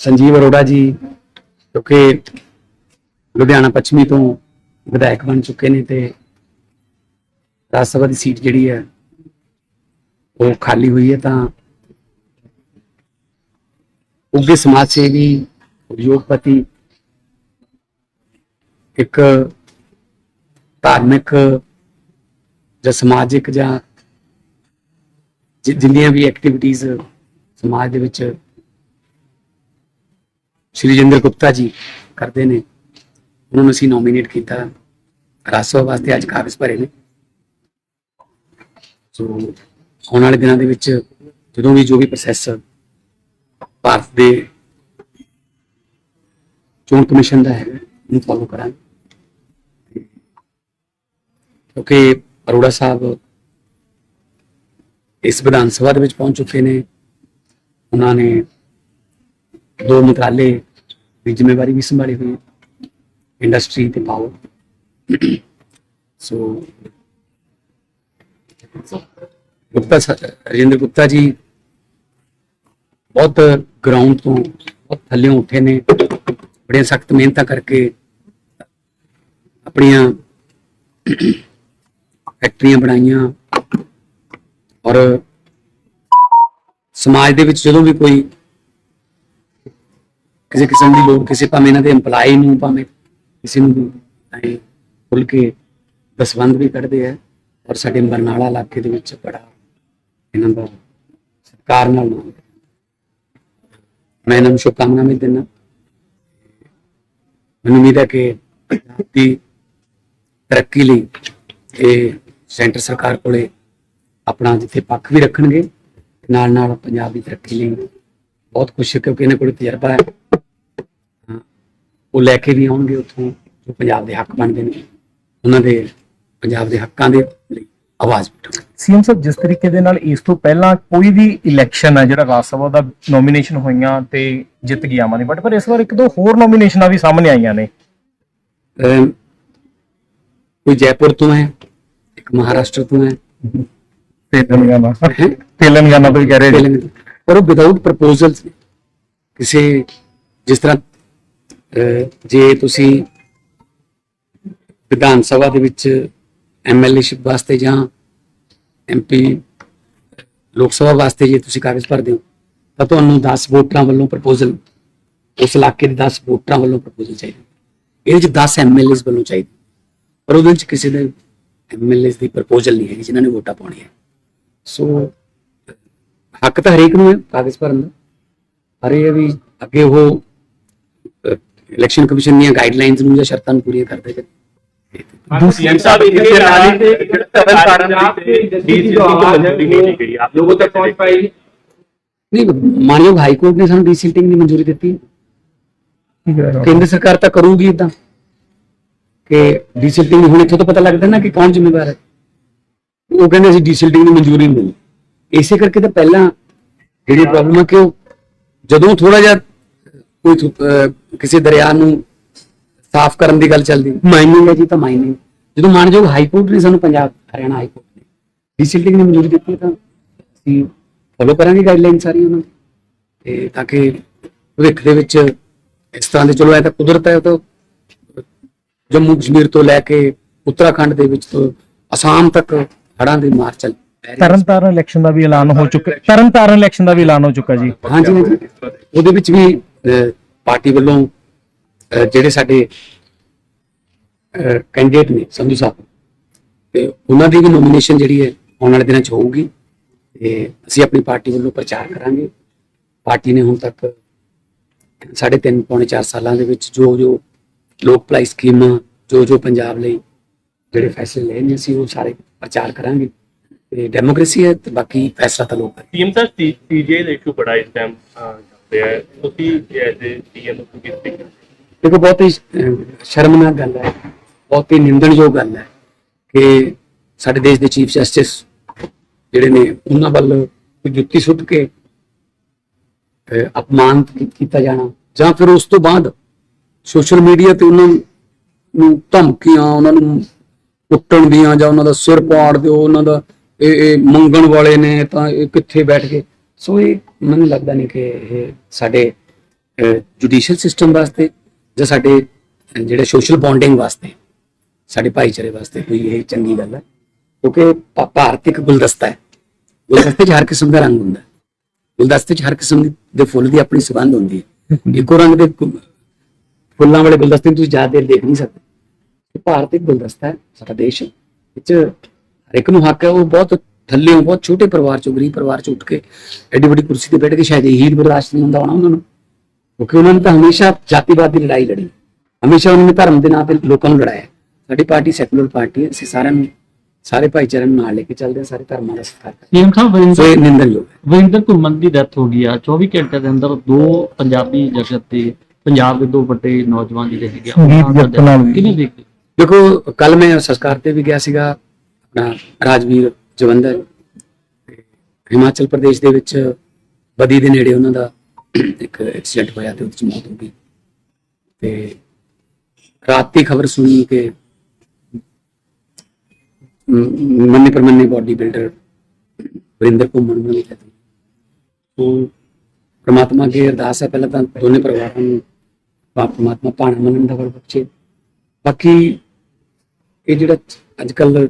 ਸੰਜੀਵ ਅਰੋੜਾ ਜੀ, ਜੋ ਕਿ ਲੁਧਿਆਣਾ ਪੱਛਮੀ ਤੋਂ ਵਿਧਾਇਕ ਬਣ ਚੁੱਕੇ ਨੇ ਤੇ ਰਾਜ ਸਭਾ ਦੀ ਸੀਟ ਜਿਹੜੀ ਹੈ, ਉਹ ਖਾਲੀ ਹੋਈ ਹੈ ਤਾਂ ਉੱਗੇ ਸਮਾਜ ਸੇਵੀ ਉਦਯੋਗਪਤੀ ਇੱਕ ਧਾਰਮਿਕ ਜਾਂ ਸਮਾਜਿਕ ਜਾਂ ਜਿੰਨੀਆਂ ਵੀ ਐਕਟੀਵਿਟੀਆਂ ਸਮਾਜ ਦੇ ਵਿੱਚ ਸ਼੍ਰੀ ਜਿੰਦਰ ਗੁਪਤਾ ਜੀ ਕਰਦੇ ਨੇ। ਉਹਨਾਂ ਨੂੰ ਅਸੀਂ ਨੋਮੀਨੇਟ ਕੀਤਾ। ਰਾਜ ਸਭਾ ਵਾਸਤੇ ਅੱਜ ਕਾਗਜ਼ ਭਰੇ ਨੇ। ਸੋ ਆਉਣ ਵਾਲੇ ਦਿਨਾਂ ਦੇ ਵਿੱਚ ਜਦੋਂ ਵੀ ਜੋ ਵੀ ਪ੍ਰੋਸੈਸ ਭਾਰਤ ਦੇ ਚੋਣ ਕਮਿਸ਼ਨ ਦਾ ਹੈਗਾ, ਉਹਨੂੰ ਫੋਲੋ ਕਰਾਂਗੇ। ਕਿਉਂਕਿ ਅਰੋੜਾ ਸਾਹਿਬ ਇਸ ਵਿਧਾਨ ਸਭਾ ਦੇ ਵਿੱਚ ਪਹੁੰਚ ਚੁੱਕੇ ਨੇ। ਉਹਨਾਂ ਨੇ ਦੋ ਮੰਤਰਾਲੇ ਦੀ ਜ਼ਿੰਮੇਵਾਰੀ ਵੀ ਸੰਭਾਲੀ ਹੋਈ ਹੈ। ਇੰਡਸਟਰੀ ਤੇ ਪਾਵਰ ਸੋ ਗੁਪਤਾ ਰਜਿੰਦਰ ਗੁਪਤਾ ਜੀ ਬਹੁਤ ਗਰਾਊਂਡ ਤੋਂ ਬਹੁਤ ਥੱਲੇ ਉੱਠੇ ਨੇ। ਬੜੀਆਂ ਸਖਤ ਮਿਹਨਤਾਂ ਕਰਕੇ ਆਪਣੀਆਂ ਫੈਕਟਰੀਆਂ ਬਣਾਈਆਂ। ਔਰ ਸਮਾਜ ਦੇ ਵਿੱਚ ਜਦੋਂ ਵੀ ਕੋਈ ਕਿਸੇ ਕਿਸਮ ਦੀ ਲੋੜ, ਕਿਸੇ ਭਾਵੇਂ ਇਹਨਾਂ ਦੇ EMPLOYE ਨੂੰ, ਭਾਵੇਂ ਕਿਸੇ ਨੂੰ ਵੀ। ਐਂ ਖੁੱਲ ਕੇ ਦਸਵੰਦ ਵੀ ਕੱਢਦੇ ਆ ਔਰ ਸਾਡੇ ਬਰਨਾਲਾ ਇਲਾਕੇ ਦੇ ਵਿੱਚ ਬੜਾ ਇਹਨਾਂ ਦਾ ਸਤਿਕਾਰ ਨਾਲ ਨਾਮ ਮੈਂ ਇਹਨਾਂ ਨੂੰ ਸ਼ੁਭਕਾਮਨਾਵਾਂ ਵੀ ਦਿੰਦਾ। ਮੈਨੂੰ ਉਮੀਦ ਹੈ ਕਿ ਪੰਜਾਬ ਦੀ ਤਰੱਕੀ ਲਈ ਇਹ ਸੈਂਟਰ ਸਰਕਾਰ ਕੋਲੇ ਆਪਣਾ ਜਿੱਥੇ ਪੱਖ ਵੀ ਰੱਖਣਗੇ ਨਾਲ ਨਾਲ ਪੰਜਾਬ ਦੀ ਤਰੱਕੀ ਲਈ ਬਹੁਤ ਕੁਛ ਹੈ ਕਿਉਂਕਿ ਇਹਨਾਂ ਕੋਲ ਤਜਰਬਾ ਹੈ। ਉਹ ਲੈ ਕੇ ਵੀ ਆਉਣਗੇ ਉੱਥੋਂ ਜੋ ਪੰਜਾਬ ਦੇ ਹੱਕ ਬਣਦੇ ਨੇ। ਉਹਨਾਂ ਦੇ ਪੰਜਾਬ ਦੇ ਹੱਕਾਂ ਦੇ ਲਈ ਆਵਾਜ਼ ਉਠਾਉਣੀ। ਸੀਐਮ ਸਾਹਿਬ ਜਿਸ ਤਰੀਕੇ ਦੇ ਨਾਲ ਇਸ ਤੋਂ ਪਹਿਲਾਂ ਕੋਈ ਵੀ ਇਲੈਕਸ਼ਨ ਹੈ ਜਿਹੜਾ ਰਾਜ ਸਭਾ ਦਾ ਨੋਮੀਨੇਸ਼ਨ ਹੋਈਆਂ ਤੇ ਜਿੱਤ ਗਈ ਆਮ ਆਦਮੀ ਪਰ ਇਸ ਵਾਰ ਇੱਕ ਦੋ ਹੋਰ ਨੋਮੀਨੇਸ਼ਨਾਂ ਵੀ ਸਾਹਮਣੇ ਆਈਆਂ ਨੇ। ਕੋਈ ਜੈਪੁਰ ਤੋਂ ਹੈ ਇੱਕ ਮਹਾਰਾਸ਼ਟਰ ਤੋਂ ਹੈ। ਤੇਲੰਗਾਨਾ। ਤੇਲੰਗਾਨਾ ਤੋਂ ਕਹਿ ਰਹੇ ਪਰ ਉਹ ਵਿਦਆਊਟ ਪ੍ਰਪੋਜ਼ਲਸ ਕਿਸੇ ਜਿਸ ਤਰ੍ਹਾਂ ਜੇ ਤੁਸੀਂ ਵਿਧਾਨ ਸਭਾ ਦੇ ਵਿੱਚ ਐਮਐਲਏਸ਼ਿਪ ਵਾਸਤੇ ਜਾਂ ਐਮਪੀ ਲੋਕ ਸਭਾ ਵਾਸਤੇ ਜੇ ਤੁਸੀਂ ਕਾਗਜ਼ ਭਰਦੇ ਹੋ, ਤਾਂ ਤੁਹਾਨੂੰ 10 ਵੋਟਰਾਂ ਵੱਲੋਂ ਪ੍ਰਪੋਜ਼ਲ, ਉਸ ਇਲਾਕੇ ਦੇ 10 ਵੋਟਰਾਂ ਵੱਲੋਂ ਪ੍ਰਪੋਜ਼ਲ ਚਾਹੀਦਾ। ਇਹਦੇ ਵਿੱਚ 10 ਐਮਐਲਏਸ ਵੱਲੋਂ ਚਾਹੀਦਾ। ਪਰ ਉਹਦੇ ਵਿੱਚ ਕਿਸੇ ਦੇ ਐਮਐਲਏਸ ਦੀ ਪ੍ਰਪੋਜ਼ਲ ਨਹੀਂ ਹੈਗੀ, ਜਿਨ੍ਹਾਂ ਨੇ ਵੋਟਾਂ ਪਾਉਣੀਆਂ। ਸੋ, ਹੱਕ ਤਾਂ ਹਰੇਕ ਨੂੰ ਹੈ ਕਾਗਜ਼ ਭਰਨ ਦਾ। ਪਰ ਇਹ ਹੈ ਵੀ ਅੱਗੇ ਉਹ ਇਲੈਕਸ਼ਨ ਕਮਿਸ਼ਨ ਦੀਆਂ ਗਾਈਡਲਾਈਨਸ ਨੂੰ ਜਾਂ ਸ਼ਰਤਾਂ ਨੂੰ ਪੂਰੀਆਂ ਕਰਦੇ ਜਾਣ सीएम साहब इसके रैली से तरन तारण से डीसी जो आवाज है वो लोगों तक पहुंच पाएगी ਨਹੀਂ ਮਾਨਯੋਗ ਹਾਈ ਕੋਰਟ ਨੇ ਸਾਨੂੰ ਡੀਸਿਲਟਿੰਗ ਦੀ ਮਨਜ਼ੂਰੀ ਦਿੱਤੀ ਹੈ। ਕੇਂਦਰ ਸਰਕਾਰ ਤਾਂ ਕਰੂਗੀ ਇਦਾਂ ਕਿ ਡੀਸਿਲਟਿੰਗ ਹੁਣ ਇੱਥੋਂ ਤਾਂ ਪਤਾ ਲੱਗਦਾ ਨਾ ਕਿ ਕੌਣ ਜ਼ਿੰਮੇਵਾਰ ਹੈ ਉਹ ਕਹਿੰਦੇ ਅਸੀਂ ਡੀਸਿਲਟਿੰਗ ਦੀ ਮਨਜ਼ੂਰੀ ਨਹੀਂ ਦਿੰਦੇ ਇਸੇ ਕਰਕੇ ਤਾਂ ਪਹਿਲਾਂ ਜਿਹੜੀ ਪ੍ਰੋਬਲਮ ਹੈ ਕਿ ਉਹ ਜਦੋਂ ਥੋੜਾ ਜਿਹਾ ਕੋਈ ਥੁ- ਅਹ ਕਿਸੇ ਦਰਿਆ ਨੂੰ ਸਾਫ਼ ਕਰਨ ਦੀ ਗੱਲ ਚੱਲਦੀ। ਮਾਈਨਿੰਗ ਹੈ ਜੀ ਤਾਂ ਮਾਈਨਿੰਗ। ਜਦੋਂ ਮਾਨਯੋਗ ਹਾਈ ਕੋਰਟ ਨੇ ਸਾਨੂੰ ਪੰਜਾਬ ਹਰਿਆਣਾ ਹਾਈ ਕੋਰਟ ਨੇ ਡੀਸਿਲਟਿੰਗ ਦੀ ਮਨਜ਼ੂਰੀ ਦਿੱਤੀ ਤਾਂ ਅਸੀਂ ਫੋਲੋ ਕਰਾਂਗੇ ਗਾਈਡਲਾਈਨ ਸਾਰੀ ਉਹਨਾਂ ਦੀ। ਤੇ ਤਾਂ ਕਿ ਭਵਿੱਖ ਦੇ ਵਿੱਚ ਇਸ ਤਰ੍ਹਾਂ ਦੇ ਚਲੋ ਇਹ ਤਾਂ ਕੁਦਰਤ ਹੈ ਉਹ ਤਾਂ ਜੰਮੂ ਕਸ਼ਮੀਰ ਤੋਂ ਲੈ ਕੇ ਉੱਤਰਾਖੰਡ ਦੇ ਵਿੱਚ ਤੋਂ ਅਸਾਮ ਤੱਕ ਹੜ੍ਹਾਂ ਦੀ ਮਾਰ ਚੱਲ। ਤਰਨਤਾਰਨ ਇਲੈਕਸ਼ਨ ਦਾ ਵੀ ਐਲਾਨ ਹੋ ਚੁੱਕਾ ਤਰਨਤਾਰਨ ਇਲੈਕਸ਼ਨ ਦਾ ਵੀ ਐਲਾਨ ਹੋ ਚੁੱਕਾ ਜੀ। ਹਾਂਜੀ ਹਾਂਜੀ। ਉਹਦੇ ਵਿੱਚ ਵੀ ਪਾਰਟੀ ਵੱਲੋਂ ਜਿਹੜੇ ਸਾਡੇ ਕੈਂਡੀਡੇਟ ਨੇ ਸੰਧੂ ਸਾਹਿਬ, ਤੇ ਉਹਨਾਂ ਦੀ ਵੀ ਨੋਮੀਨੇਸ਼ਨ ਜਿਹੜੀ ਹੈ ਆਉਣ ਵਾਲੇ ਦਿਨਾਂ 'ਚ ਹੋਊਗੀ। ਤੇ ਅਸੀਂ ਆਪਣੀ ਪਾਰਟੀ ਵੱਲੋਂ ਪ੍ਰਚਾਰ ਕਰਾਂਗੇ। ਪਾਰਟੀ ਨੇ ਹੁਣ ਤੱਕ ਸਾਢੇ ਤਿੰਨ ਪੌਣੇ 4 ਸਾਲਾਂ ਦੇ ਵਿੱਚ ਜੋ ਜੋ ਲੋਕ ਭਲਾਈ ਸਕੀਮਾਂ, ਜੋ ਜੋ ਪੰਜਾਬ ਲਈ ਜਿਹੜੇ ਫੈਸਲੇ ਲਏ ਨੇ, ਅਸੀਂ ਉਹ ਸਾਰੇ ਪ੍ਰਚਾਰ ਕਰਾਂਗੇ। ਤੇ ਡੈਮੋਕ੍ਰੇਸੀ ਹੈ ਤੇ ਬਾਕੀ ਫੈਸਲਾ ਤਾਂ ਲੋਕ ਕਰਨਗੇ। ਸੀਐਮ ਸਾਹਿਬ ਸੀਜੇ ਦਾ ਇਸ਼ੂ ਬੜਾ ਇਸ ਟਾਈਮ ਚੱਲ ਰਿਹਾ ਤੁਸੀਂ ਐਜ਼ ਏ ਸੀਐਮ ਨੂੰ ਕਿਸ ਤਰੀਕੇ ਦੇਖੋ ਬਹੁਤ ਹੀ ਸ਼ਰਮਨਾਕ ਗੱਲ ਹੈ। ਬਹੁਤ ਹੀ ਨਿੰਦਣਯੋਗ ਗੱਲ ਹੈ ਕਿ ਸਾਡੇ ਦੇਸ਼ ਦੇ ਚੀਫ ਜਸਟਿਸ ਜਿਹੜੇ ਨੇ ਉਹਨਾਂ ਵੱਲ ਜੁੱਤੀ ਸੁੱਟ ਕੇ ਅਹ, ਕੀਤਾ ਜਾਣਾ ਜਾਂ ਫਿਰ ਉਸ ਤੋਂ ਬਾਅਦ ਸੋਸ਼ਲ ਮੀਡੀਆ ਤੇ ਉਹਨਾਂ ਨੂੰ ਧਮਕੀਆਂ ਉਹਨਾਂ ਨੂੰ ਕੁੱਟਣ ਦੀਆਂ ਜਾਂ ਉਹਨਾਂ ਦਾ ਸਿਰ ਪਾੜ ਦਿਓ ਉਹਨਾਂ ਦਾ ਇਹ ਮੰਗਣ ਵਾਲੇ ਨੇ ਤਾਂ ਇਹ ਕਿੱਥੇ ਬੈਠ ਕੇ ਸੋ ਇਹ ਮੈਨੂੰ ਲੱਗਦਾ ਨਹੀਂ ਕਿ ਇਹ ਸਾਡੇ ਜੁਡੀਸ਼ੀਅਲ ਸਿਸਟਮ ਵਾਸਤੇ ਜਾਂ ਸਾਡੇ ਜਿਹੜੇ ਸੋਸ਼ਲ ਬੌਂਡਿੰਗ ਵਾਸਤੇ, ਸਾਡੇ ਭਾਈਚਾਰੇ ਵਾਸਤੇ ਕੋਈ ਇਹ ਚੰਗੀ ਗੱਲ ਹੈ। ਕਿਉਂਕਿ ਭਾਰਤ ਇੱਕ ਗੁਲਦਸਤਾ ਹੈ। ਗੁਲਦਸਤੇ 'ਚ ਹਰ ਕਿਸਮ ਦਾ ਰੰਗ ਹੁੰਦਾ ਹੈ। ਗੁਲਦਸਤੇ 'ਚ ਹਰ ਕਿਸਮ ਦੇ ਫੁੱਲ ਦੀ ਆਪਣੀ ਸੁਗੰਧ ਹੁੰਦੀ ਹੈ। ਇੱਕੋ ਰੰਗ ਦੇ ਫੁੱਲਾਂ ਵਾਲੇ ਗੁਲਦਸਤੇ ਤੁਸੀਂ ਜ਼ਿਆਦਾ ਦੇਰ ਦੇਖ ਨਹੀਂ ਸਕਦੇ। ਭਾਰਤ ਇੱਕ ਗੁਲਦਸਤਾ ਹੈ, ਸਾਡਾ ਦੇਸ਼। ਵਿੱਚ ਹਰ ਇੱਕ ਨੂੰ ਹੱਕ ਹੈ, ਉਹ ਬਹੁਤ ਥੱਲੇੋਂ ਬਹੁਤ ਛੋਟੇ ਪਰਿਵਾਰ ਚੋਂ ਗਰੀਬ ਪਰਿਵਾਰ ਚੋਂ ਉੱਠ ਕੇ ਐਡੀ ਵੱਡੀ ਕੁਰਸੀ ਤੇ ਬੈਠ ਕੇ ਸ਼ਾਇਦ ਇਹੀ ਬਰਦਾਸ਼ਤ ਨਹੀਂ ਹੁੰਦਾ ਹੋਣਾ ਉਹਨਾਂ ਨੂੰ। ਕਿਉਂਕਿ ਉਹਨਾਂ ਨੇ ਤਾਂ ਹਮੇਸ਼ਾ ਜਾਤੀਵਾਦ ਦੀ ਲੜਾਈ ਲੜੀ। ਹਮੇਸ਼ਾ ਉਹਨਾਂ ਨੇ ਧਰਮ ਦੇ ਨਾਂ ਤੇ ਲੋਕਾਂ ਨੂੰ ਲੜਾਇਆ। ਸਾਡੀ ਪਾਰਟੀ ਸੈਕੂਲਰ ਪਾਰਟੀ ਹੈ ਅਸੀਂ ਸਾਰਿਆਂ ਨੂੰ ਸਾਰੇ ਭਾਈਚਾਰਿਆਂ ਨੂੰ ਨਾਲ ਲੈ ਕੇ ਚੱਲਦੇ ਹਾਂ ਸਾਰੇ ਧਰਮਾਂ ਦਾ ਸਤਿਕਾਰ ਕਰਦੇ ਸਾਹਿਬ ਹਾਂ ਸੋ ਇਹ ਨਿੰਦਨਯੋਗ ਹੈ। ਵਰਿੰਦਰ ਘੁੰਮਣ ਦੀ ਡੈਥ ਹੋ ਗਈ ਆ? 24 ਘੰਟੇ ਦੇ ਅੰਦਰ ਦੋ ਪੰਜਾਬੀ ਜਗਤ ਤੇ ਪੰਜਾਬ ਦੇ ਦੋ ਵੱਡੇ ਨੌਜਵਾਨ ਜਿਹੜੇ ਹੈਗੇ ਆ। ਕਿਵੇਂ ਦੇਖਦੇ ਦੇਖੋ ਕੱਲ ਮੈਂ ਸੰਸਕਾਰ ਤੇ ਵੀ ਗਿਆ ਸੀਗਾ ਆਪਣਾ ਰਾਜਵੀਰ ਜਵੰਦਰ ਹਿਮਾਚਲ ਪ੍ਰਦੇਸ਼ ਦੇ ਵਿੱਚ ਬਦੀ ਦੇ ਨੇੜੇ ਉਹਨਾਂ ਦਾ ਇੱਕ ਐਕਸੀਡੈਂਟ ਹੋਇਆ ਤੇ ਉਹਦੇ ਚ ਮੌਤ ਹੋ ਗਈ। ਤੇ ਰਾਤ ਦੀ ਖਬਰ ਸੁਣੀ ਕਿ ਮੰਨੇ ਪਰਮੰਨੇ ਬਾਡੀ ਬਿਲਡਰ ਵਰਿੰਦਰ ਘੁੰਮਣ ਨੂੰ ਮਿਲਿਆ ਉਹ ਪ੍ਰਮਾਤਮਾ ਅੱਗੇ ਅਰਦਾਸ ਹੈ, ਪਹਿਲਾਂ ਤਾਂ ਦੋਨੇ ਪਰਿਵਾਰਾਂ ਨੂੰ ਬਾਪ ਪ੍ਰਮਾਤਮਾ ਪਾਣਾ ਮੰਨਣ ਦਾ ਵਰ ਬਖਸ਼ੇ। ਬਾਕੀ ਇਹ ਜਿਹੜਾ ਅੱਜ ਕੱਲ